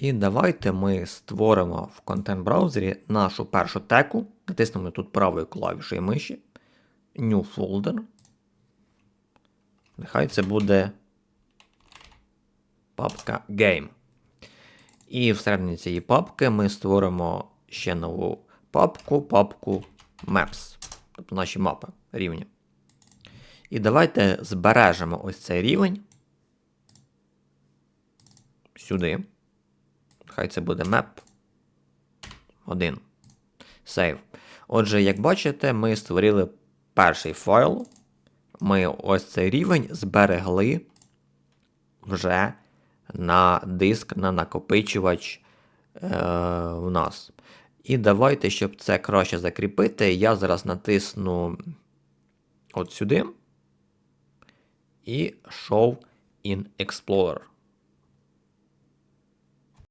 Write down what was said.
І давайте ми створимо в контент-браузері нашу першу теку. Натиснемо тут правою клавішою миші. New folder. Нехай це буде папка Game. І всередині цієї папки ми створимо ще нову папку, папку Maps. Тобто наші мапи рівні. І давайте збережемо ось цей рівень. Сюди. Хай це буде map 1. Save. Отже, як бачите, ми створили перший файл. Ми ось цей рівень зберегли вже на диск, на накопичувач е, в нас. І давайте, щоб це краще закріпити, я зараз натисну от сюди і Show in Explorer.